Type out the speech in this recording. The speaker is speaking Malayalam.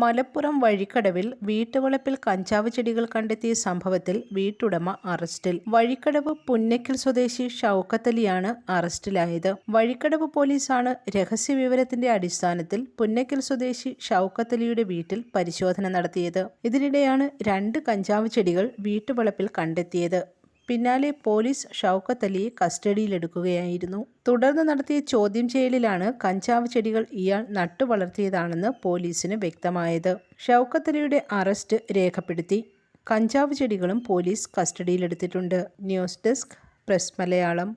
മലപ്പുറം വഴിക്കടവിൽ വീട്ടുവളപ്പിൽ കഞ്ചാവ് ചെടികൾ കണ്ടെത്തിയ സംഭവത്തിൽ വീട്ടുടമ അറസ്റ്റിൽ. വഴിക്കടവ് പുന്നക്കൽ സ്വദേശി ഷൌക്കത്തലിയാണ് അറസ്റ്റിലായത്. വഴിക്കടവ് പോലീസാണ് രഹസ്യവിവരത്തിന്റെ അടിസ്ഥാനത്തിൽ പുന്നക്കൽ സ്വദേശി ഷൌക്കത്തലിയുടെ വീട്ടിൽ പരിശോധന നടത്തിയത്. ഇതിനിടെയാണ് രണ്ട് കഞ്ചാവ് ചെടികൾ വീട്ടുവളപ്പിൽ കണ്ടെത്തിയത്. പിന്നാലെ പോലീസ് ഷൗക്കത്ത് അലിയെ കസ്റ്റഡിയിലെടുക്കുകയായിരുന്നു. തുടർന്ന് നടത്തിയ ചോദ്യം ചെയ്യലിലാണ് കഞ്ചാവ് ചെടികൾ ഇയാൾ നട്ടുവളർത്തിയതാണെന്ന് പോലീസിന് വ്യക്തമായത്. ഷൗക്കത്ത് അലിയുടെ അറസ്റ്റ് രേഖപ്പെടുത്തി. കഞ്ചാവ് ചെടികളും police കസ്റ്റഡിയിലെടുത്തിട്ടുണ്ട്. News desk press Malayalam.